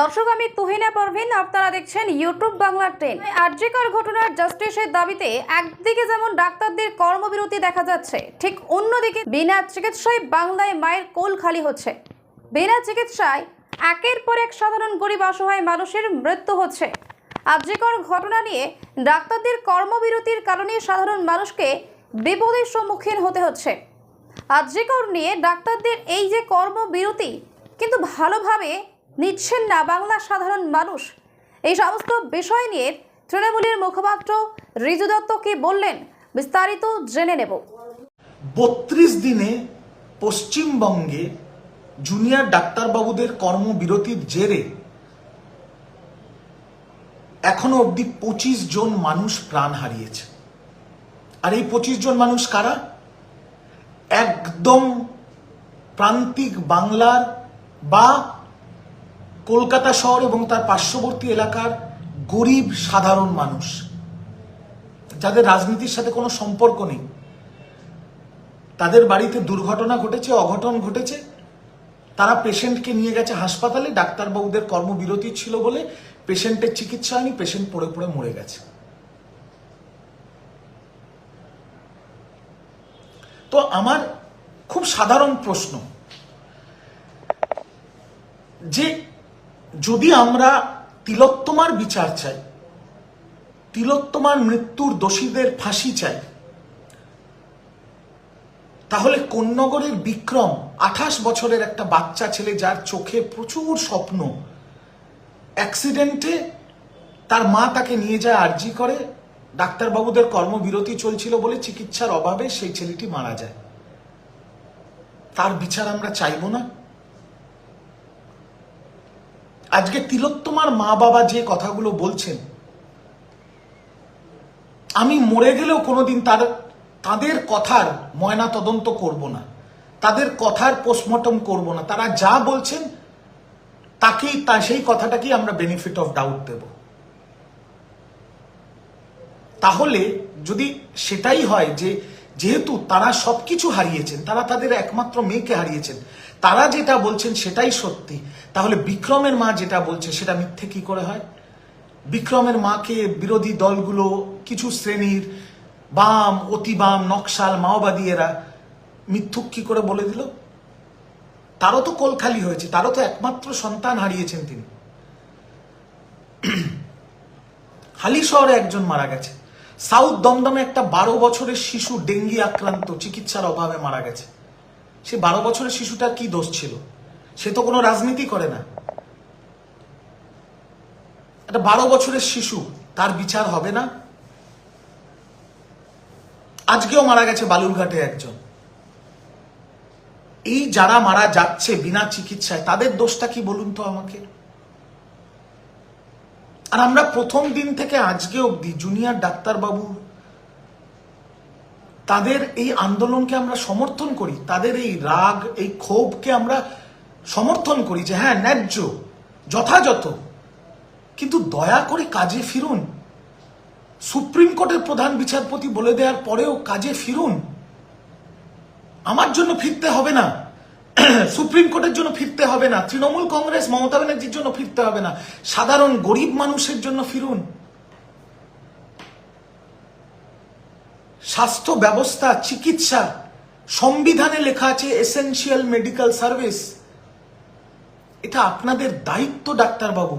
দর্শক, আমি তুহিনা পারভিন, আপনারা দেখছেন ইউটিউব বাংলা ট্রেন। আর্যিকর ঘটনার জাস্টিসের দাবিতে একদিকে যেমন ডাক্তারদের কর্মবিরতি দেখা যাচ্ছে, ঠিক অন্যদিকে বিনা চিকিৎসায় বাংলায় মায়ের কোল খালি হচ্ছে। বিনা চিকিৎসায় একের পর এক সাধারণ গরিব অসহায় মানুষের মৃত্যু হচ্ছে। আর্যিকর ঘটনা নিয়ে ডাক্তারদের কর্মবিরতির কারণে সাধারণ মানুষকে বিপদের সম্মুখীন হতে হচ্ছে। আর্যিকর নিয়ে ডাক্তারদের এই যে কর্মবিরতি, কিন্তু ভালোভাবে নিচ্ছেন না বাংলার সাধারণ মানুষ। এই সমস্ত বিষয় নিয়ে তৃণমূলের মুখপাত্র রিজু দত্ত কি বললেন, বিস্তারিত জেনে নেব। বত্রিশ দিনে পশ্চিমবঙ্গে জুনিয়র ডাক্তারবাবুদের কর্মবিরতির জেরে এখনও অবধি পঁচিশ জন মানুষ প্রাণ হারিয়েছে। আর এই পঁচিশ জন মানুষ কারা? একদম প্রান্তিক বাংলার বা কলকাতা শহর এবং তার পার্শ্ববর্তী এলাকার গরিব, সাধারণ মানুষ। যাদের রাজনীতির সাথে কোনো সম্পর্ক নেই। তাদের বাড়িতে দুর্ঘটনা ঘটেছে, অঘটন ঘটেছে। তারা পেশেন্টকে নিয়ে গেছে হাসপাতালে, ডাক্তারবাবুদের কর্মবিরতি ছিল বলে পেশেন্টের চিকিৎসা হয়নি, পেশেন্ট পড়ে পড়ে মরে গেছে। তো আমার খুব সাধারণ প্রশ্ন, যে যদি আমরা তিলোত্তমার বিচার চাই, তিলোত্তমার মৃত্যুর দোষীদের ফাঁসি চাই, তাহলে কোন্নগরের বিক্রম আঠাশ বছরের একটা বাচ্চা ছেলে যার চোখে প্রচুর স্বপ্ন, অ্যাক্সিডেন্টে তার মা তাকে নিয়ে যায় আর্জি করে, ডাক্তারবাবুদের কর্মবিরতি চলছিল বলে চিকিৎসার অভাবে সেই ছেলেটি মারা যায়। তার বিচার আমরা চাইব না। আজকে তিলোত্তমার মা বাবা যে কথাগুলো বলছেন, আমি মরে গেলেও কোনোদিন তার, তাদের কথার ময়না তদন্ত করব না, তাদের কথার পোস্টমর্টম করব না, তারা যা বলছেন, তাকেই, তা, সেই কথাটাকেই আমরা বেনিফিট অফ ডাউট দেব। তাহলে যদি সেটাই হয় যে, যেহেতু তারা সবকিছু হারিয়েছেন, তারা তাদের একমাত্র মেয়েকে হারিয়েছেন তারা যেটা বলছেন সেটাই সত্যি। তাহলে বিক্রমের মা যেটা বলছে সেটা মিথ্যে কি করে হয়? বিক্রমের মাকে বিরোধী দলগুলো, কিছু শ্রেণির বাম অতি বাম নকশাল মাওবাদী এরা মিথ্যুক কি করে বলে দিল? তারও তো কোল খালি হয়েছে, তারও তো একমাত্র সন্তান হারিয়েছেন তিনি। হালি শহরে একজন মারা গেছে। সাউথ দমদমে একটা বারো বছরের শিশু ডেঙ্গি আক্রান্ত চিকিৎসার অভাবে মারা গেছে। সে বারো বছরের শিশুটার কি দোষ ছিল? সে তো কোনো রাজনীতি করে না। একটা বারো বছরের শিশু, তার বিচার হবে না? আজকেও মারা গেছে বালুরঘাটে একজন। এই যারা মারা যাচ্ছে বিনা চিকিৎসায়, তাদের দোষটা কি বলুন তো আমাকে? আর আমরা প্রথম দিন থেকে আজকে অবধি জুনিয়র ডাক্তারবাবু তাদের এই আন্দোলনকে আমরা সমর্থন করি, তাদের এই রাগ, এই ক্ষোভকে আমরা সমর্থন করি যে হ্যাঁ ন্যায্য, যথাযথ। কিন্তু দয়া করে কাজে ফিরুন। সুপ্রিম কোর্টের প্রধান বিচারপতি বলে দেওয়ার পরেও কাজে ফিরুন। আমার জন্য ফিরতে হবে না। সুপ্রিম কোর্টের জন্য ফিরতে হবে না। তৃণমূল কংগ্রেস, মমতা ব্যানার্জির জন্য ফিরতে হবে না। সাধারণ গরিব মানুষের জন্য ফিরুন। স্বাস্থ্য ব্যবস্থা, চিকিৎসা, সংবিধানে লেখা আছে এসেনশিয়াল মেডিকেল সার্ভিস এটা আপনাদের দায়িত্ব, ডাক্তারবাবু।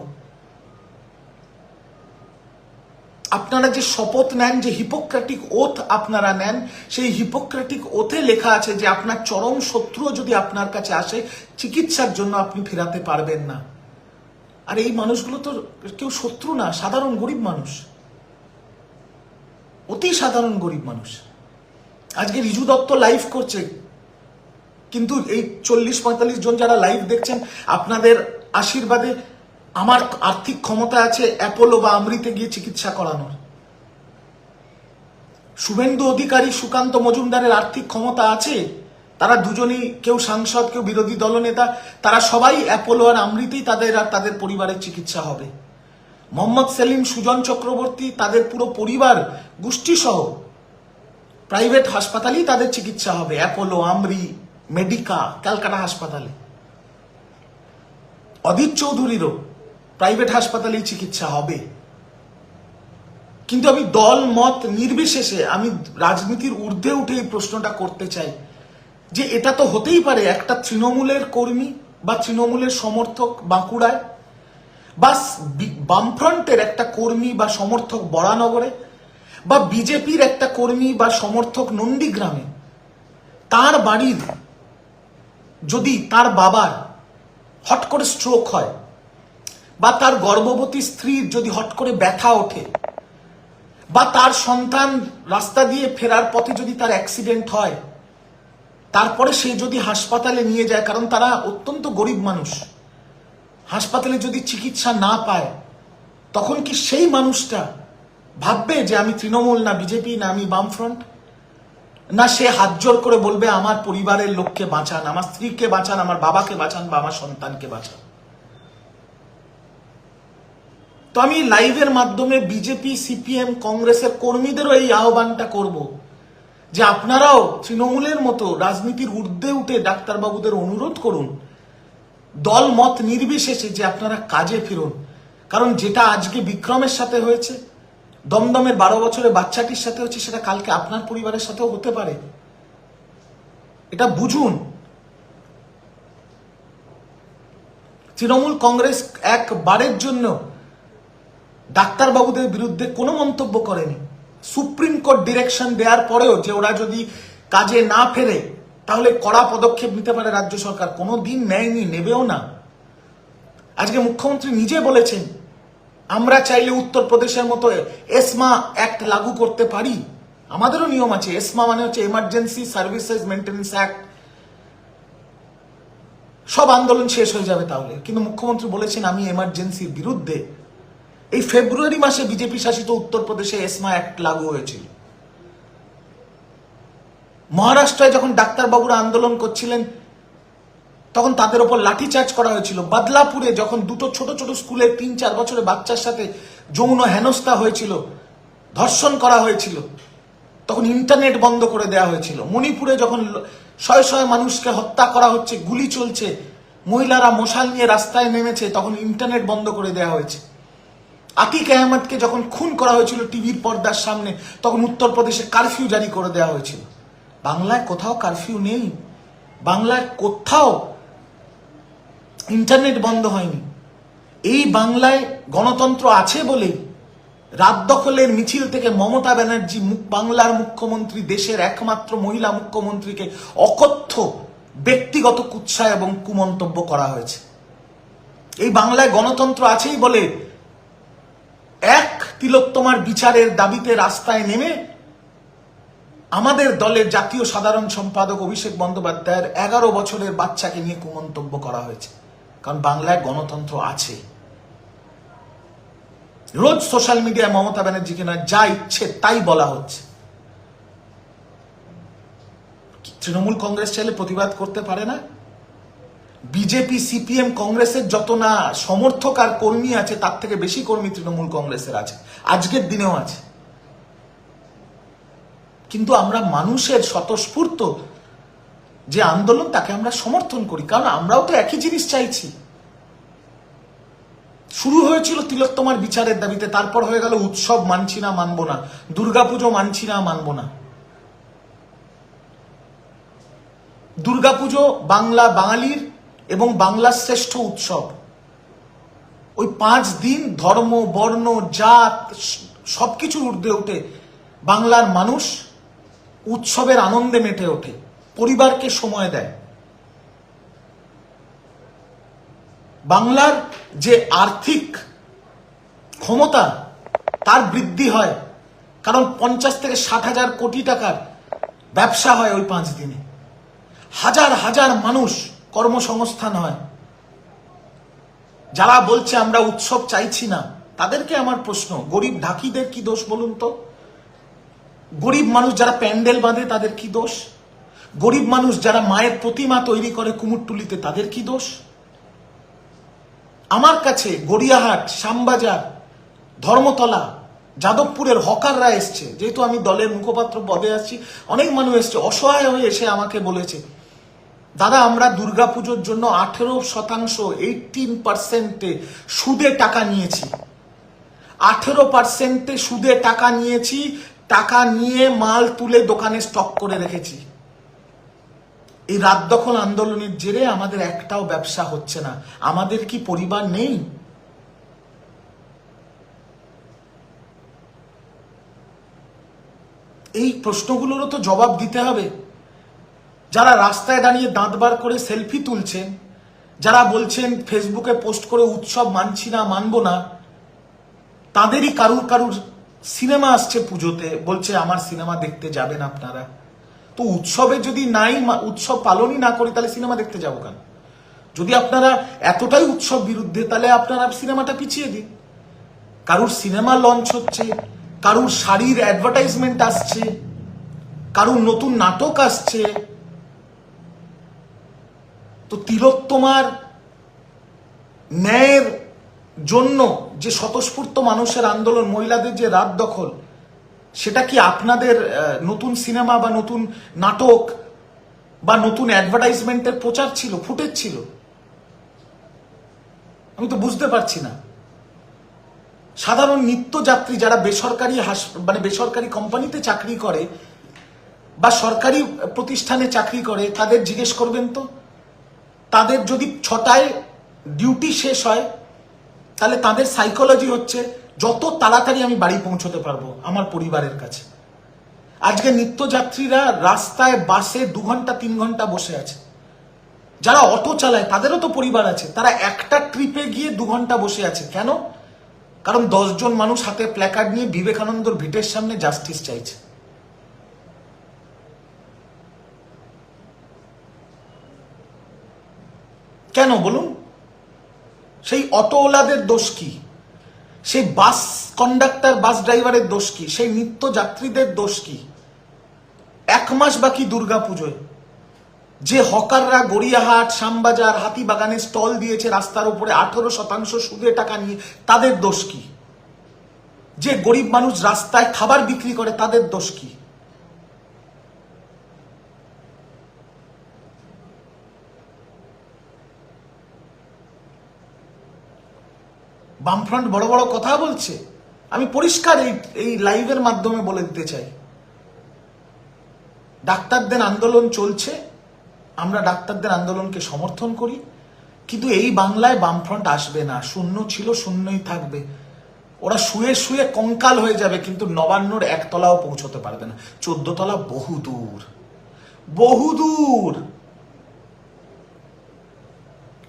আপনারা যে শপথ নেন, যে হিপোক্রেটিক ওথ আপনারা নেন, সেই হিপোক্রেটিক ওথে লেখা আছে যে আপনার চরম শত্রুও যদি আপনার কাছে আসে, চিকিৎসার জন্য আপনি ফেরাতে পারবেন না। আর এই মানুষগুলো তো কেউ শত্রু না, সাধারণ গরিব মানুষ। অতি সাধারণ গরিব মানুষ। আজকে রিজু দত্ত লাইভ করছে। কিন্তু এই চল্লিশ পঁয়তাল্লিশ জন যারা লাইভ দেখছেন, আপনাদের আশীর্বাদে আমার আর্থিক ক্ষমতা আছে অ্যাপোলো বা আমৃতে গিয়ে চিকিৎসা করানোর। শুভেন্দু অধিকারী সুকান্ত মজুমদারের আর্থিক ক্ষমতা আছে, তারা দুজনই কেউ সাংসদ, কেউ বিরোধী দলনেতা, তারা সবাই অ্যাপোলো আর আমৃতেই তাদের আর তাদের পরিবারের চিকিৎসা হবে। মোহাম্মদ সেলিম, সুজন চক্রবর্তী, তাদের পুরো পরিবার গোষ্ঠী সহ প্রাইভেট হাসপাতালেই তাদের চিকিৎসা হবে। অ্যাপোলো, আমরি, মেডিকা, ক্যালকাটা হাসপাতালে। অদিত চৌধুরীরও প্রাইভেট হাসপাতালেই চিকিৎসা হবে। কিন্তু আমি দল, মত নির্বিশেষে আমি রাজনীতির ঊর্ধ্বে উঠে এই প্রশ্নটা করতে চাই যে এটা তো হতেই পারে, একটা তৃণমূলের কর্মী বা তৃণমূলের সমর্থক বাঁকুড়ায় বি- বামফ্রন্টের একটা কর্মী বা সমর্থক বরানগরে বা বিজেপির একটা কর্মী বা সমর্থক নন্দীগ্রামে, তার বাড়ির যদি তার বাবার হট করে স্ট্রোক হয় বা তার গর্ভবতী স্ত্রীর যদি হট করে ব্যথা ওঠে বা তার সন্তান রাস্তা দিয়ে ফেরার পথে যদি তার অ্যাক্সিডেন্ট হয়, তারপরে সে যদি হাসপাতালে নিয়ে যায়, কারণ তারা অত্যন্ত গরিব মানুষ, হাসপাতালে যদি চিকিৎসা না পায় তখন কি সেই মানুষটা ভাববে যে আমি তৃণমূল না বিজেপি না আমি বামফ্রন্ট? না সে হাত জোর করে বলবে, আমার পরিবারের লোককে বাঁচান, আমার স্ত্রীকে বাঁচান, আমার বাবাকে বাঁচান বা আমার সন্তানকে বাঁচান তো আমি লাইভের মাধ্যমে বিজেপি, সিপিএম, কংগ্রেসের কর্মীদেরও এই আহ্বানটা করব যে আপনারাও তৃণমূলের মতো রাজনীতির ঊর্ধ্বে উঠে ডাক্তারবাবুদের অনুরোধ করুন। দল মত নির্বিশেষে যে আপনারা কাজে ফিরুন। কারণ যেটা আজকে বিক্রমের সাথে হয়েছে, দমদমের বারো বছরের বাচ্চাটির সাথে হচ্ছে সেটা কালকে আপনার পরিবারের সাথেও হতে পারে। এটা বুঝুন। তৃণমূল কংগ্রেস একবারের জন্য ডাক্তারবাবুদের বিরুদ্ধে কোনো মন্তব্য করেনি। সুপ্রিম কোর্ট ডিরেকশন দেওয়ার পরেও যে ওরা যদি কাজে না ফেরে, তাহলে কড়া পদক্ষেপ নিতে পারে রাজ্য সরকার। কোনো দিন নেয়নি, নেবেও না। আজকে মুখ্যমন্ত্রী নিজে বলেছেন আমরা চাইলে উত্তরপ্রদেশের মতো এসমা অ্যাক্ট লাগু করতে পারি। আমাদেরও নিয়ম আছে। এসমা মানে হচ্ছে এমার্জেন্সি সার্ভিসেস মেনটেন্যান্স অ্যাক্ট সব আন্দোলন শেষ হয়ে যাবে তাহলে। কিন্তু মুখ্যমন্ত্রী বলেছেন, আমি এমার্জেন্সির বিরুদ্ধে। এই ফেব্রুয়ারি মাসে বিজেপি শাসিত উত্তরপ্রদেশে এসমা অ্যাক্ট লাগু হয়েছিল। মহারাষ্ট্রায় যখন ডাক্তারবাবুরা আন্দোলন করছিলেন তখন তাদের ওপর লাঠিচার্জ করা হয়েছিল। বাদলাপুরে যখন দুটো ছোট ছোট স্কুলের তিন চার বছরের বাচ্চার সাথে যৌন হেনস্থা হয়েছিল, ধর্ষণ করা হয়েছিল, তখন ইন্টারনেট বন্ধ করে দেওয়া হয়েছিল। মণিপুরে যখন শয়ে শয়ে মানুষকে হত্যা করা হচ্ছে, গুলি চলছে, মহিলারা মশাল নিয়ে রাস্তায় নেমেছে, তখন ইন্টারনেট বন্ধ করে দেওয়া হয়েছে। আতিক আহমদকে যখন খুন করা হয়েছিল টিভির পর্দার সামনে, তখন উত্তরপ্রদেশে কারফিউ জারি করে দেওয়া হয়েছিল। বাংলায় কোথাও কারফিউ নেই। বাংলায় কোথাও ইন্টারনেট বন্ধ হয়নি। এই বাংলায় গণতন্ত্র আছে বলেই রাত দখলের মিছিল থেকে মমতা ব্যানার্জি বাংলার মুখ্যমন্ত্রী, দেশের একমাত্র মহিলা মুখ্যমন্ত্রীকে অকথ্য, ব্যক্তিগত কুৎসা এবং কুমন্তব্য করা হয়েছে। এই বাংলায় গণতন্ত্র আছেই বলে এক তিলোত্তমার বিচারের দাবিতে রাস্তায় নেমে আমাদের দলের জাতীয় সাধারণ সম্পাদক অভিষেক বন্দ্যোপাধ্যায়ের এগারো বছরের বাচ্চাকে নিয়ে কুমন্তব্য করা হয়েছে। কারণ বাংলায় গণতন্ত্র আছে। রোজ সোশ্যাল মিডিয়ায় মমতা ব্যানার্জিকে না যা ইচ্ছে তাই বলা হচ্ছে। তৃণমূল কংগ্রেস চাইলে প্রতিবাদ করতে পারে না। বিজেপি, সিপিএম কংগ্রেসের যত না সমর্থক আর কর্মী আছে, তার থেকে বেশি কর্মী তৃণমূল কংগ্রেসের আছে। আজকের দিনেও আছে। কিন্তু আমরা মানুষের স্বতঃস্ফূর্ত যে আন্দোলন তাকে আমরা সমর্থন করি, কারণ আমরাও তো একই জিনিস চাইছি। শুরু হয়েছিল তিলোত্তমার বিচারের দাবিতে, তারপর হয়ে গেল উৎসব, মানছি না, মানব না। দুর্গাপুজো, মানছি না, মানব না। দুর্গাপুজো বাংলা বাঙালির এবং বাংলার শ্রেষ্ঠ উৎসব। ওই পাঁচ দিন ধর্ম, বর্ণ, জাত স- সবকিছুর ঊর্ধ্বে উঠে বাংলার মানুষ উৎসবের আনন্দে মেটে ওঠে। পরিবারকে সময় দেয়। বাংলার যে আর্থিক ক্ষমতা, তার বৃদ্ধি হয় কারণ পঞ্চাশ থেকে ষাট হাজার কোটি টাকার ব্যবসা হয় ওই পাঁচ দিনে। হাজার হাজার মানুষ কর্মসংস্থান হয়। যারা বলছে আমরা উৎসব চাইছি না, তাদেরকে আমার প্রশ্ন, গরিব ঢাকিদের কি দোষ বলুন তো? গরিব মানুষ যারা প্যান্ডেল বাঁধে তাদের কি দোষ? গরিব মানুষ যারা মায়ের প্রতিমা তৈরি করে কুমুরটুলিতে, তাদের কি দোষ? আমার কাছে গড়িয়াহাট, শ্যামবাজার, ধর্মতলা, যাদবপুরের হকাররা এসছে। যেহেতু আমি দলের মুখপাত্র পদে আসছি অনেক মানুষ এসছে, অসহায় হয়ে এসে আমাকে বলেছে, দাদা, আমরা দুর্গাপুজোর জন্য আঠেরো শতাংশ এইটিন পার্সেন্টে সুদে টাকা নিয়েছি। আঠেরো পার্সেন্টে সুদে টাকা নিয়েছি, টাকা নিয়ে মাল তুলে দোকানে স্টক করে রেখেছি। এই রাত দখল আন্দোলনের জেরে আমাদের একটাও ব্যবসা হচ্ছে না। আমাদের কি পরিবার নেই? এই প্রশ্নগুলোরও তো জবাব দিতে হবে। যারা রাস্তায় দাঁড়িয়ে দাঁত বার করে সেলফি তুলছেন, যারা বলছেন ফেসবুকে পোস্ট করে উৎসব মানছি না, মানব না, তাদেরই কারুর কারুর সিনেমা আসছে পুজোতে। বলছে, আমার সিনেমা দেখতে যাবেন আপনারা। তো উৎসবে যদি নাই উৎসব পালনই না করি, তাহলে সিনেমা দেখতে যাব কেন? যদি আপনারা এতটাই উৎসব বিরুদ্ধে, তাহলে আপনারা সিনেমাটা পিছিয়ে দিন। কারুর সিনেমা লঞ্চ হচ্ছে, কারুর শাড়ির অ্যাডভার্টাইজমেন্ট আসছে, কারুর নতুন নাটক আসছে। তো তিলোত্তমার ন্যায়ের জন্য যে স্বতঃস্ফূর্ত মানুষের আন্দোলন, মহিলাদের যে রাত দখল সেটা কি আপনাদের নতুন সিনেমা বা নতুন নাটক বা নতুন অ্যাডভার্টাইজমেন্টের প্রচার ছিল ফুটেজ ছিল? আমি তো বুঝতে পারছি না। সাধারণ নিত্যযাত্রী যারা বেসরকারি হাস- মানে বেসরকারি কোম্পানিতে চাকরি করে বা সরকারি প্রতিষ্ঠানে চাকরি করে, তাদের জিজ্ঞেস করবেন তো? তাদের যদি ছটায় ডিউটি শেষ হয়, তাহলে তাদের সাইকোলজি হচ্ছে যত তাড়াতাড়ি আমি বাড়ি পৌঁছতে পারব আমার পরিবারের কাছে। আজকে নিত্যযাত্রীরা রাস্তায়, বাসে দু ঘণ্টা, তিন ঘণ্টা বসে আছে। যারা অটো চালায়, তাদেরও তো পরিবার আছে। তারা একটা ট্রিপে গিয়ে দু ঘণ্টা বসে আছে। কেন? কারণ দশজন মানুষ হাতে প্ল্যাকার্ড নিয়ে বিবেকানন্দর ভিটের সামনে জাস্টিস চাইছে। কেন বলুন? সেই অটোওয়ালাদের দোষ কি? সেই বাস কন্ডাক্টর বাস ড্রাইভারের দোষ কি? সেই নিত্য যাত্রীদের দোষ কি? এক মাস বাকি দুর্গা পুজোয়। যে হকাররা গড়িয়াহাট, শ্যামবাজার, হাতিবাগানে স্টল দিয়েছে রাস্তার উপরে আঠেরো শতাংশ সুদে টাকা নিয়ে, তাদের দোষ কি? যে গরিব মানুষ রাস্তায় খাবার বিক্রি করে, তাদের দোষ কি? বামফ্রন্ট বড় বড় কথা বলছে। আমি পরিষ্কার এই এই লাইভের মাধ্যমে বলে দিতে চাই। ডাক্তারদের আন্দোলন চলছে, আমরা ডাক্তারদের আন্দোলনকে সমর্থন করি, কিন্তু এই বাংলায় বামফ্রন্ট আসবে না। শূন্য ছিল, শূন্যই থাকবে। ওরা শুয়ে শুয়ে কঙ্কাল হয়ে যাবে, কিন্তু নবান্নর একতলাও পৌঁছতে পারবে না। চোদ্দ তলা বহু দূর। বহু দূর!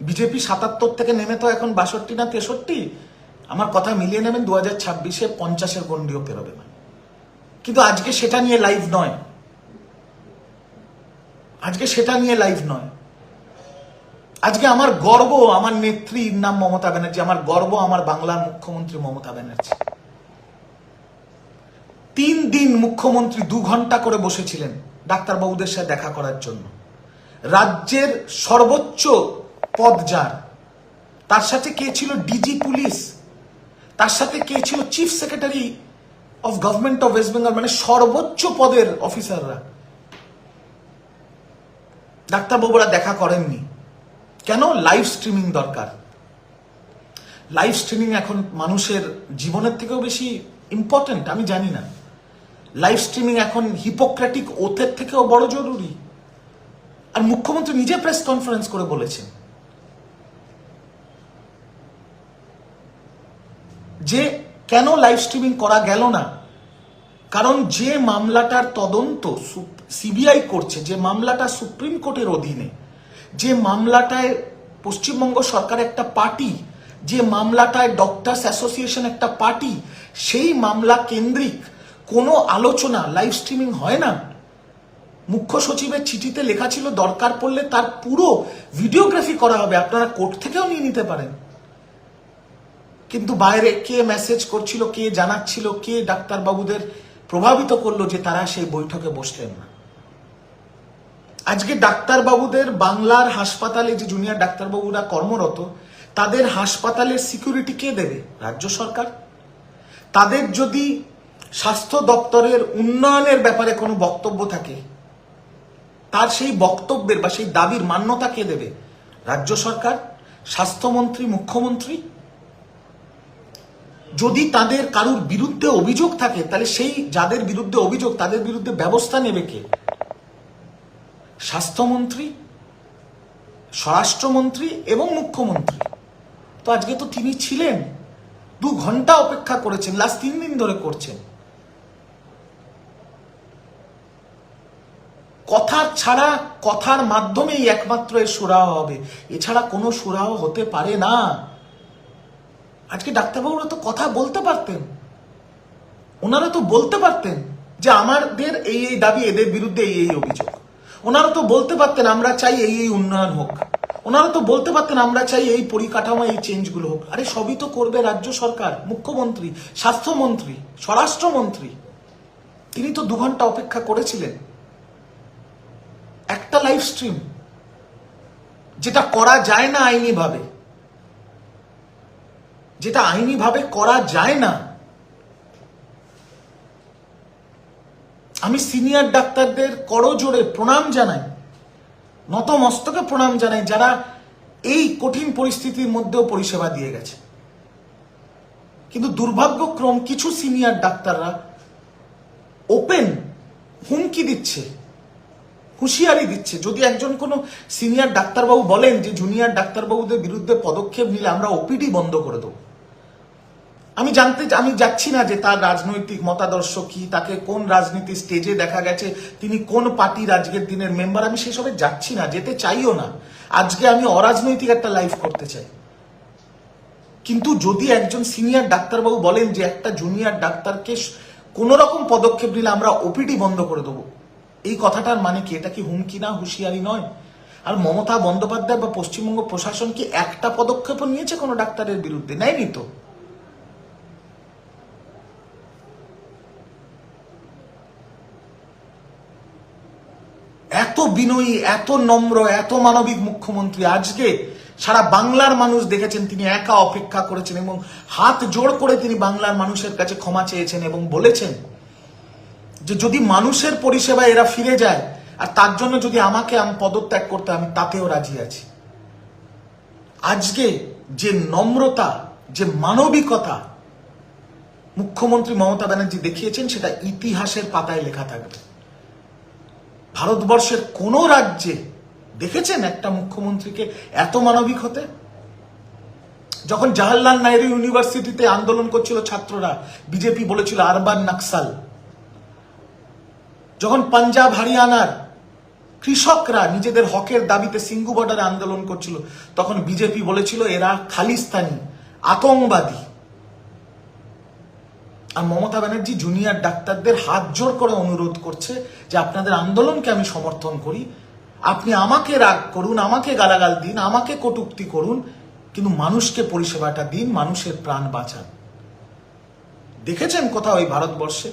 বিজেপি সাতাত্তর থেকে নেমে তো এখন বাষট্টি না তেষট্টি? আমার কথা মিলিয়ে নেবেন দু হাজার ছাব্বিশে পঞ্চাশের গন্ডিও পেরোবে না কিন্তু আজকে সেটা নিয়ে লাইভ নয়। আজকে সেটা নিয়ে লাইভ নয়। আজকে আমার গর্ব, আমার নেত্রীর নাম মমতা ব্যানার্জি, আমার গর্ব আমার বাংলার মুখ্যমন্ত্রী মমতা ব্যানার্জি। তিন দিন মুখ্যমন্ত্রী দু ঘণ্টা করে বসেছিলেন ডাক্তারবাবুদের সাথে দেখা করার জন্য। রাজ্যের সর্বোচ্চ পদ যার, তার সাথে কে ছিল? DG police. তার সাথে কে ছিল? Chief secretary of government of West Bengal মানে সর্বোচ্চ পদের অফিসাররা ডাক্তারবাবুরা দেখা করেননি। কেন? লাইভ স্ট্রিমিং দরকার। লাইভ স্ট্রিমিং এখন মানুষের জীবনের থেকেও বেশি ইম্পর্টেন্ট আমি জানি না। লাইভ স্ট্রিমিং এখন হিপোক্রেটিক ওথের থেকেও বড় জরুরি। আর মুখ্যমন্ত্রী নিজে প্রেস কনফারেন্স করে বলেছেন। যে কেন লাইভ স্ট্রিমিং করা গেল না? কারণ যে মামলাটার তদন্ত সিবিআই করছে, যে মামলাটা সুপ্রিম কোর্টের অধীনে, যে মামলাটায় পশ্চিমবঙ্গ সরকার একটা পার্টি, যে মামলাটায় ডক্টরস অ্যাসোসিয়েশন একটা পার্টি, সেই মামলা কেন্দ্রিক কোনো আলোচনা লাইভ স্ট্রিমিং হয় না। মুখ্য সচিবের চিঠিতে লেখা ছিল, দরকার পড়লে তার পুরো ভিডিওগ্রাফি করা হবে। আপনারা কোর্ট থেকেও নিয়ে নিতে পারেন। কিন্তু বাইরে কে মেসেজ করছিল, কে জানাচ্ছিল, কে ডাক্তারবাবুদের প্রভাবিত করল যে তারা সেই বৈঠকে বসলেন না? আজকে ডাক্তারবাবুদের বাংলার হাসপাতালে যে জুনিয়র ডাক্তারবাবুরা কর্মরত, তাদের হাসপাতালের সিকিউরিটি কে দেবে? রাজ্য সরকার। তাদের যদি স্বাস্থ্য দপ্তরের উন্নয়নের ব্যাপারে কোনো বক্তব্য থাকে, তার সেই বক্তব্যের বা সেই দাবির মান্যতা কে দেবে? রাজ্য সরকার, স্বাস্থ্যমন্ত্রী, মুখ্যমন্ত্রী যদি তাদের কারুর বিরুদ্ধে অভিযোগ থাকে, তাহলে সেই যাদের বিরুদ্ধে অভিযোগ, তাদের বিরুদ্ধে ব্যবস্থা নেবে কে? স্বাস্থ্যমন্ত্রী, স্বরাষ্ট্রমন্ত্রী এবং মুখ্যমন্ত্রী। তো আজকে তো তিনি ছিলেন। দু ঘণ্টা অপেক্ষা করেছেন লাস্ট তিন দিন ধরে করছেন। কথা ছাড়া কথার মাধ্যমেই একমাত্র এর সুরাহ হবে। এছাড়া কোনো সুরাহ হতে পারে না। আজকে ডাক্তারবাবুরা তো কথা বলতে পারতেন। ওনারা তো বলতে পারতেন যে আমাদের এই এই দাবি, এদের বিরুদ্ধে এই এই অভিযোগ। ওনারা তো বলতে পারতেন আমরা চাই এই এই উন্নয়ন হোক। ওনারা তো বলতে পারতেন আমরা চাই এই পরিকাঠামো, এই চেঞ্জগুলো হোক। আরে সবই তো করবে রাজ্য সরকার, মুখ্যমন্ত্রী, স্বাস্থ্যমন্ত্রী, স্বরাষ্ট্রমন্ত্রী। তিনি তো দু ঘণ্টা অপেক্ষা করেছিলেন। একটা লাইভ স্ট্রিম যেটা করা যায় না আইনিভাবে। যেটা আইনিভাবে করা যায় না। আমি সিনিয়র ডাক্তারদের করজোড়ে প্রণাম জানাই নত মস্তকে প্রণাম জানাই, যারা এই কঠিন পরিস্থিতির মধ্যেও পরিষেবা দিয়ে গেছে। কিন্তু দুর্ভাগ্যক্রম কিছু সিনিয়র ডাক্তাররা ওপেন হুমকি দিচ্ছে, হুঁশিয়ারি দিচ্ছে। যদি একজন কোনো সিনিয়র ডাক্তারবাবু বলেন যে, জুনিয়র ডাক্তারবাবুদের বিরুদ্ধে পদক্ষেপ নিলে আমরা ওপিডি বন্ধ করে দেবো। আমি জানতে আমি যাচ্ছি না যে তার রাজনৈতিক মতাদর্শ কি, তাকে কোন রাজনীতি স্টেজে দেখা গেছে, তিনি কোন পার্টির আজকের দিনের মেম্বার আমি সেসবে যাচ্ছি না, যেতে চাইও না। আজকে আমি অরাজনৈতিক একটা লাইফ করতে চাই। কিন্তু যদি একজন সিনিয়র ডাক্তারবাবু বলেন যে একটা জুনিয়র ডাক্তারকে কোন রকম পদক্ষেপ নিলে আমরা ওপিডি বন্ধ করে দেবো, এই কথাটার মানে কি? এটা কি হুমকি না হুঁশিয়ারি নয়? আর মমতা বন্দ্যোপাধ্যায় বা পশ্চিমবঙ্গ প্রশাসন কি একটা পদক্ষেপও নিয়েছে কোনো ডাক্তারের বিরুদ্ধে? নেয়নি তো। এত বিনয়ী, এত নম্র, এত মানবিক মুখ্যমন্ত্রী আজকে সারা বাংলার মানুষ দেখেছেন তিনি একা অপেক্ষা করেছেন এবং হাত জোড় করে তিনি বাংলার মানুষের কাছে ক্ষমা চেয়েছেন এবং বলেছেন যে যদি মানুষের পরিষেবায় এরা ফিরে যায়, আর তার জন্য যদি আমাকে আমি পদত্যাগ করতে, আমি তাতেও রাজি আছি। আজকে যে নম্রতা, যে মানবিকতা মুখ্যমন্ত্রী মমতা ব্যানার্জি দেখিয়েছেন, সেটা ইতিহাসের পাতায় লেখা থাকবে। ভারতবর্ষের কোন রাজ্যে দেখেছেন একটা মুখ্যমন্ত্রীকে এত মানবিক হতে? যখন জাওয়াহরলাল নেহরু ইউনিভার্সিটিতে আন্দোলন করছিল ছাত্ররা, বিজেপি বলেছিল আরবান নাকসাল। যখন পাঞ্জাব, হরিয়ানার কৃষকরা নিজেদের হকের দাবিতে সিঙ্গু বর্ডারে আন্দোলন করছিল, তখন বিজেপি বলেছিল এরা খালিস্তানি, আতঙ্কবাদী। আর মমতা ব্যানার্জি জুনিয়র ডাক্তারদের হাত জোর করে অনুরোধ করছে যে আপনাদের আন্দোলনকে আমি সমর্থন করি। আপনি আমাকে রাগ করুন, আমাকে গালাগাল দিন, আমাকে কটুক্তি করুন, কিন্তু মানুষকে পরিষেবাটা দিন, মানুষের প্রাণ বাঁচান। দেখেছেন কোথাও এই ভারতবর্ষে?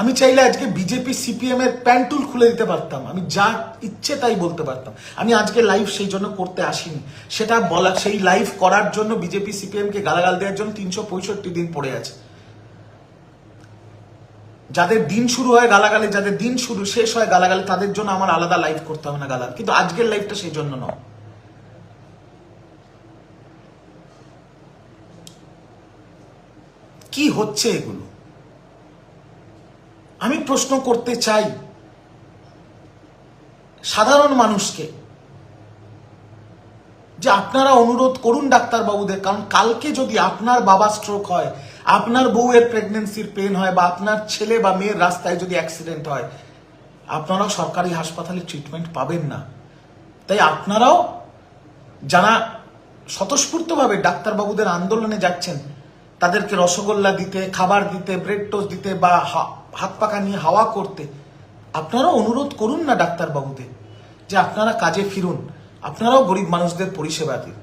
আমি চাইলে আজকে বিজেপি সিপিএম এর প্যান্টুল খুলে দিতে পারতাম। আমি যা ইচ্ছে তাই বলতে পারতাম। আমি আজকে লাইভ সেই জন্য করতে আসিনি। সেটা বলা সেই লাইভ করার জন্য বিজেপি সিপিএম কে গালাগাল দেওয়ার জন্য তিনশো পঁয়ষট্টি দিন পড়ে আছে। যাদের দিন শুরু হয় গালাগালে, যাদের দিন শুরু শেষ হয় গালাগালে, তাদের জন্য আমার আলাদা লাইভ করতে হবে না গালাল কিন্তু আজকের লাইভটা সেই জন্য নয়। কি হচ্ছে এগুলো? আমি প্রশ্ন করতে চাই সাধারণ মানুষকে যে আপনারা অনুরোধ করুন ডাক্তারবাবুদের, কারণ কালকে যদি আপনার বাবা স্ট্রোক হয়, আপনার বউয়ের প্রেগনেন্সির পেন হয় বা আপনার ছেলে বা মেয়ের রাস্তায় যদি অ্যাক্সিডেন্ট হয়, আপনারাও সরকারি হাসপাতালে ট্রিটমেন্ট পাবেন না। তাই আপনারাও যারা স্বতঃস্ফূর্তভাবে ডাক্তারবাবুদের আন্দোলনে যাচ্ছেন, তাদেরকে রসগোল্লা দিতে, খাবার দিতে ব্রেড টোস্ট দিতে বা হাত পাখা নিয়ে হাওয়া করতে আপনারাও অনুরোধ করুন না ডাক্তারবাবুদের যে আপনারা কাজে ফিরুন আপনারাও গরিব মানুষদের পরিষেবা দিন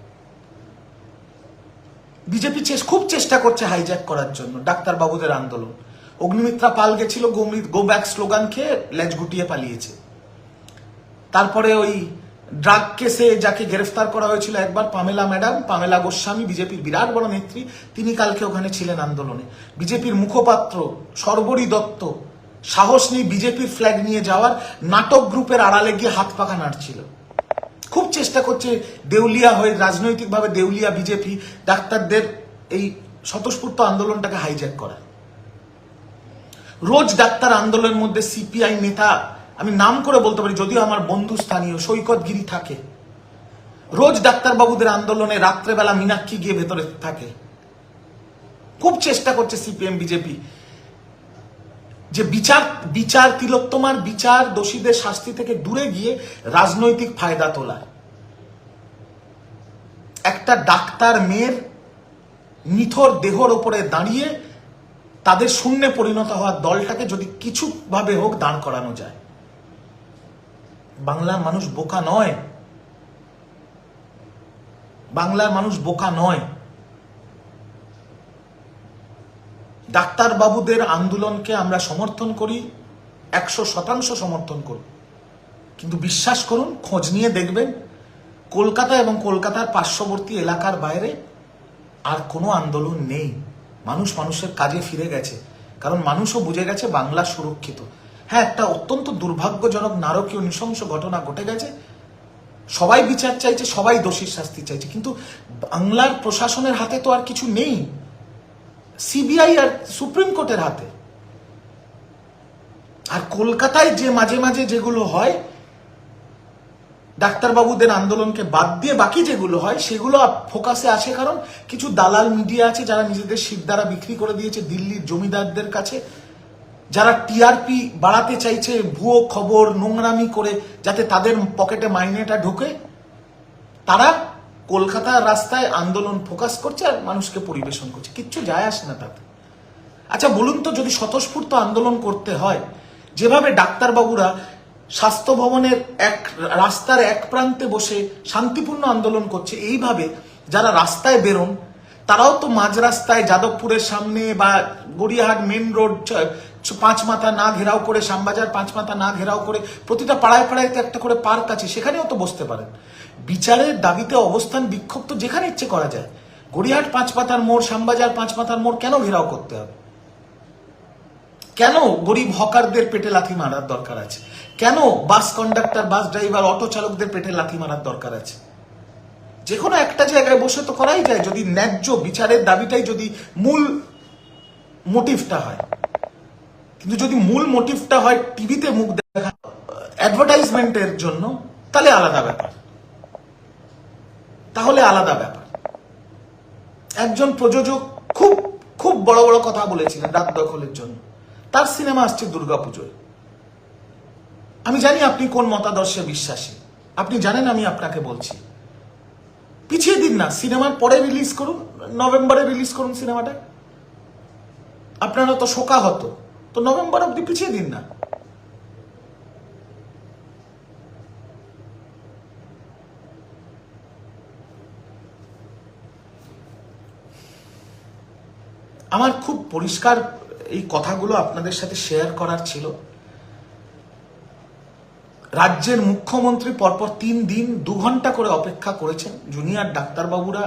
বিজেপি খুব চেষ্টা করছে হাইজ্যাক করার জন্য ডাক্তারবাবুদের আন্দোলন অগ্নিমিত্রা পাল গেছিল গো ব্যাক স্লোগান খেয়ে লেজ গুটিয়ে পালিয়েছে তারপরে ওই ড্রাগ কেসে যাকে গ্রেফতার করা হয়েছিল একবার পামেলা ম্যাডাম, পামেলা গোস্বামী, বিজেপির বিরাট বড় নেত্রী, তিনি কালকে ওখানে ছিলেন আন্দোলনে। বিজেপির মুখপাত্র সর্বরী দত্ত সাহস নিয়ে বিজেপির ফ্ল্যাগ নিয়ে যাওয়ার নাটক গ্রুপের আড়ালে গিয়ে হাত পাখা নাড়ছিল। খুব চেষ্টা করছে দেউলিয়া হয়ে, রাজনৈতিকভাবে দেউলিয়া বিজেপি ডাক্তারদের এই স্বতঃস্ফূর্ত আন্দোলনটাকে হাইজ্যাক করা। রোজ ডাক্তার আন্দোলনের মধ্যে সিপিআই নেতা আমি নাম করে বলতে পারি, যদিও আমার বন্ধু স্থানীয় সৈকতগিরি থাকে। রোজ ডাক্তারবাবুদের আন্দোলনে রাত্রেবেলা মীনাক্ষী গিয়ে ভেতরে থাকে। খুব চেষ্টা করছে সিপিএম, বিজেপি। যে বিচার বিচার তিলোত্তমার বিচার দোষীদের শাস্তি থেকে দূরে গিয়ে রাজনৈতিক ফায়দা তোলা। একটা ডাক্তার মেয়ের নিথর দেহর ওপরে দাঁড়িয়ে তাদের শূন্যে পরিণত হওয়ার দলটাকে যদি কিছুভাবে হোক দাঁড় করানো যায়। বাংলার মানুষ বোকা নয়। বাংলার মানুষ বোকা নয়। ডাক্তার বাবুদের আন্দোলনকে আমরা সমর্থন করি, একশো শতাংশ সমর্থন করি। কিন্তু বিশ্বাস করুন, খোঁজ নিয়ে দেখবেন, কলকাতা এবং কলকাতার পার্শ্ববর্তী এলাকার বাইরে আর কোনো আন্দোলন নেই। মানুষ মানুষের কাজে ফিরে গেছে। কারণ মানুষও বুঝে গেছে বাংলা সুরক্ষিত। হ্যাঁ একটা অত্যন্ত দুর্ভাগ্যজনক নারকীয় নৃশংস ঘটনা ঘটে গেছে। সবাই বিচার চাইছে, সবাই দোষীর শাস্তি চাইছে। কিন্তু বাংলার প্রশাসনের হাতে তো আর কিছু নেই। সিবিআই আর সুপ্রিম কোর্টের হাতে। আর কলকাতায় যে মাঝে মাঝে যেগুলো হয়, ডাক্তারবাবুদের আন্দোলনকে বাদ দিয়ে বাকি যেগুলো হয়, সেগুলো ফোকাসে আসে। কারণ কিছু দালাল মিডিয়া আছে যারা নিজেদের শির দ্বারা বিক্রি করে দিয়েছে, দিল্লির জমিদারদের কাছে। যারা টিআরপি বাড়াতে চাইছে, ভুয়ো খবর, নোংরামি করে যাতে তাদের পকেটে মাইনেটা ঢোকে, তারা কলকাতার রাস্তায় আন্দোলন ফোকাস করছে আর মানুষকে পরিবেশন করছে। কিচ্ছু যায় আসে না তাতে। আচ্ছা বলুন তো, যদি স্বতঃস্ফূর্ত আন্দোলন করতে হয়, যেভাবে ডাক্তারবাবুরা স্বাস্থ্য ভবনের এক রাস্তার এক প্রান্তে বসে শান্তিপূর্ণ আন্দোলন করছে, এইভাবে যারা রাস্তায় বেরোন, তারাও তো মাঝ রাস্তায় যাদবপুরের সামনে বা গড়িয়াহাট মেন রোড পাঁচ মাথা না ঘেরাও করে শ্যামবাজার, পাঁচ মাথা না ঘেরাও করে প্রতিটা পাড়ায় পাড়ায় একটা করে পার্ক আছে, সেখানেও তো বসতে পারেন। বিচারের দাবিতে অবস্থান বিক্ষোভ তো যেখানে ইচ্ছে করা যায়। গড়িয়াহাট পাঁচ মাথার মোড়, শ্যামবাজার পাঁচ মাথার মোড় কেন ঘেরাও করতে হবে? কেন গরিব হকারদের পেটে লাথি মারার দরকার আছে? কেন bus conductor, bus driver, auto চালকদের পেটে লাথি মারার দরকার আছে? যে কোনো একটা জায়গায় বসে তো করাই যায়, যদি ন্যায্য বিচারের দাবিটাই যদি মূল মোটিভটা হয়। কিন্তু যদি মূল মোটিভটা হয় টিভিতে মুখ দেখা অ্যাডভার্টাইজমেন্টের জন্য, তাহলে আলাদা ব্যাপার। তাহলে আলাদা ব্যাপার। একজন প্রযোজক খুব খুব বড় বড় কথা বলেছিলেন রাত দখলের জন্য। তার সিনেমা আসছে দুর্গা দুর্গাপুজোয়। আমি জানি আপনি কোন মতাদর্শে বিশ্বাসী। আপনি জানেন আমি আপনাকে বলছি। পিছিয়ে দিন না, সিনেমার পরে রিলিজ করুন, নভেম্বরে রিলিজ করুন সিনেমাটা। আপনারা তো শোকা হতো তো নভেম্বর অব্দি পিছিয়ে দিন না। আমার খুব পরিষ্কার এই কথাগুলো আপনাদের সাথে শেয়ার করার ছিল। রাজ্যের মুখ্যমন্ত্রী পরপর তিন দিন দু ঘণ্টা করে অপেক্ষা করেছেন। জুনিয়র ডাক্তারবাবুরা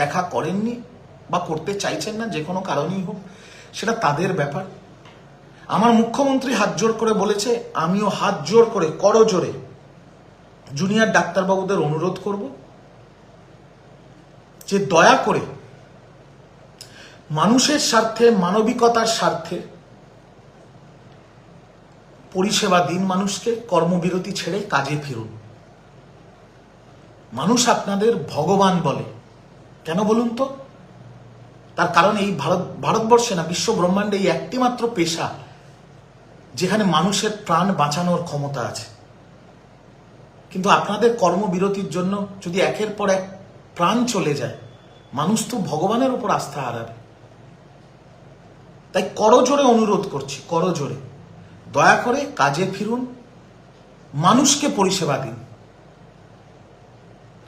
দেখা করেননি বা করতে চাইছেন না, যে কোনো কারণেই হোক, সেটা তাদের ব্যাপার। আমার মুখ্যমন্ত্রী হাত জোর করে বলেছে, আমিও হাত জোর করে করজোরে জুনিয়র ডাক্তারবাবুদের অনুরোধ করব যে দয়া করে মানুষের স্বার্থে, মানবিকতার স্বার্থে পরিষেবা দিন মানুষকে, কর্মবিরতি ছেড়ে কাজে ফিরুন। মানুষ আপনাদের ভগবান বলে। কেন বলুন তো? তার কারণ এই ভারত ভারতবর্ষে না বিশ্ব ব্রহ্মাণ্ডে এই একটি মাত্র পেশা যেখানে মানুষের প্রাণ বাঁচানোর ক্ষমতা আছে। কিন্তু আপনাদের কর্মবিরতির জন্য যদি একের পর এক প্রাণ চলে যায়, মানুষ তো ভগবানের উপর আস্থা হারাবে। তাই করজোরে অনুরোধ করছি করজোরে দয়া করে কাজে ফিরুন, মানুষকে পরিষেবা দিন।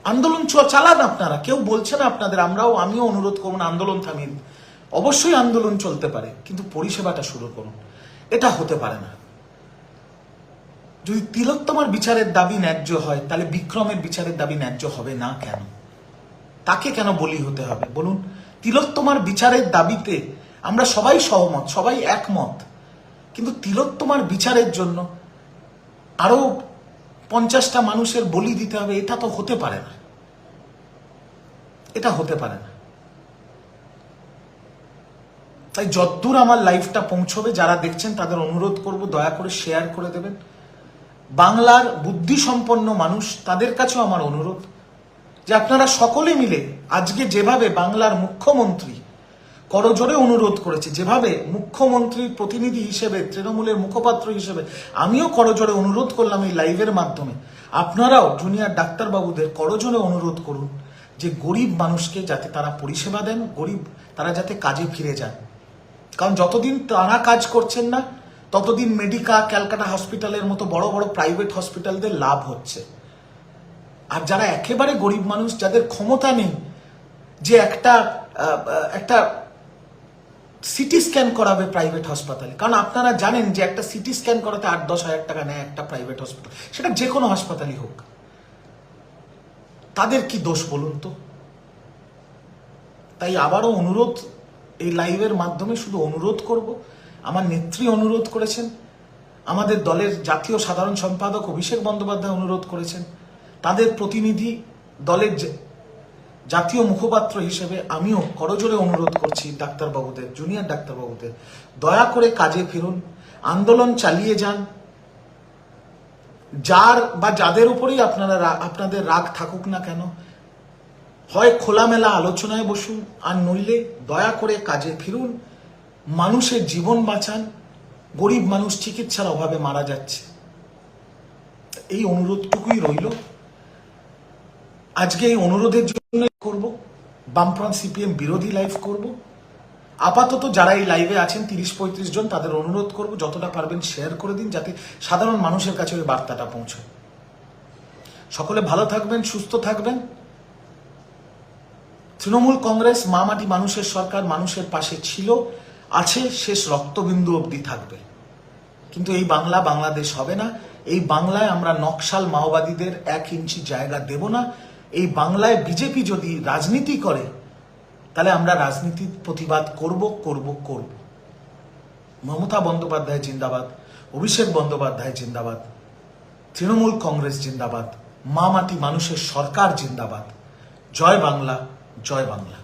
আন্দোলন চালান আপনারা, কেউ বলছে না আপনাদের, আমরাও, আমিও অনুরোধ করুন আন্দোলন থামিয়ে দিন। অবশ্যই আন্দোলন চলতে পারে, কিন্তু পরিষেবাটা শুরু করুন। এটা হতে পারে না। যদি তিলোত্তমার বিচারের দাবি ন্যায্য হয়, তাহলে বিক্রমের বিচারের দাবি ন্যায্য হবে না কেন? তাকে কেন বলি হতে হবে? বলুন, তিলোত্তমার বিচারের দাবিতে আমরা সবাই সহমত, সবাই একমত। কিন্তু তিলোত্তমার বিচারের জন্য আরও পঞ্চাশটা মানুষের বলি দিতে হবে, এটা তো হতে পারে না। এটা হতে পারে না। তাই যদ্দূর আমার লাইফটা পৌঁছবে, যারা দেখছেন তাদের অনুরোধ করব, দয়া করে শেয়ার করে দেবেন। বাংলার বুদ্ধিসম্পন্ন মানুষ, তাদের কাছেও আমার অনুরোধ যে আপনারা সকলে মিলে আজকে যেভাবে বাংলার মুখ্যমন্ত্রী করজোরে অনুরোধ করেছে, যেভাবে মুখ্যমন্ত্রীর প্রতিনিধি হিসেবে, তৃণমূলের মুখপাত্র হিসেবে আমিও করজোরে অনুরোধ করলাম এই লাইভের মাধ্যমে, আপনারাও জুনিয়র ডাক্তারবাবুদের করজোরে অনুরোধ করুন যে গরিব মানুষকে যাতে তারা পরিষেবা দেন, গরিব তারা যাতে কাজে ফিরে যান। কারণ যতদিন তারা কাজ করছেন না, ততদিন মেডিকা ক্যালকাটা হসপিটালের মতো বড় বড় প্রাইভেট হসপিটালদের লাভ হচ্ছে। আর যারা একেবারে গরিব মানুষ, যাদের ক্ষমতা নেই যে একটা একটা সিটি স্ক্যান করাবে প্রাইভেট হাসপাতালে কারণ আপনারা জানেন যে একটা সিটি স্ক্যান করাতে আট, দশ হাজার টাকা নেয় একটা প্রাইভেট হসপিটাল সেটা যে কোনো হাসপাতালই হোক। তাদের কি দোষ বলুন তো? তাই আবারও অনুরোধ এই লাইভের মাধ্যমে শুধু অনুরোধ করব। আমার নেত্রী অনুরোধ করেছেন। আমাদের দলের জাতীয় সাধারণ সম্পাদক অভিষেক বন্দ্যোপাধ্যায় অনুরোধ করেছেন। তাদের প্রতিনিধি দলের জাতীয় মুখপাত্র হিসেবে আমিও করজোরে অনুরোধ করছি ডাক্তারবাবুদের, জুনিয়র ডাক্তারবাবুদের। দয়া করে কাজে ফিরুন, আন্দোলন চালিয়ে যান। যার বা যাদের উপরেই আপনারা আপনাদের রাগ থাকুক না কেন হয় খোলামেলা আলোচনায় বসুন, আর নইলে দয়া করে কাজে ফিরুন। মানুষের জীবন বাঁচান, গরিব মানুষ চিকিৎসার অভাবে মারা যাচ্ছে। এই অনুরোধটুকুই রইল। আজকে এই অনুরোধের জন্য করব, বামফ্রন্ট সিপিএম বিরোধী লাইভ করব। আপাতত যারা এই লাইভে আছেন, তিরিশ পঁয়ত্রিশ জন, তাদের অনুরোধ করব, যতটা পারবেন শেয়ার করে দিন, যাতে সাধারণ মানুষের কাছে ওই বার্তাটা পৌঁছয়। সকলে ভালো থাকবেন, সুস্থ থাকবেন। তৃণমূল কংগ্রেস মামাটি মানুষের সরকার মানুষের পাশে ছিল, আছে, শেষ রক্তবিন্দু অবধি থাকবে। কিন্তু এই বাংলা বাংলাদেশ হবে না। এই বাংলায় আমরা নকশাল মাওবাদীদের এক ইঞ্চি জায়গা দেব না। এই বাংলায় বিজেপি যদি রাজনীতি করে, তাহলে আমরা রাজনীতির প্রতিবাদ করব করব করব। মমতা বন্দ্যোপাধ্যায় জিন্দাবাদ, অভিষেক বন্দ্যোপাধ্যায় জিন্দাবাদ, তৃণমূল কংগ্রেস জিন্দাবাদ মা মাটি মানুষের সরকার জিন্দাবাদ। জয় বাংলা। জয় বাংলা।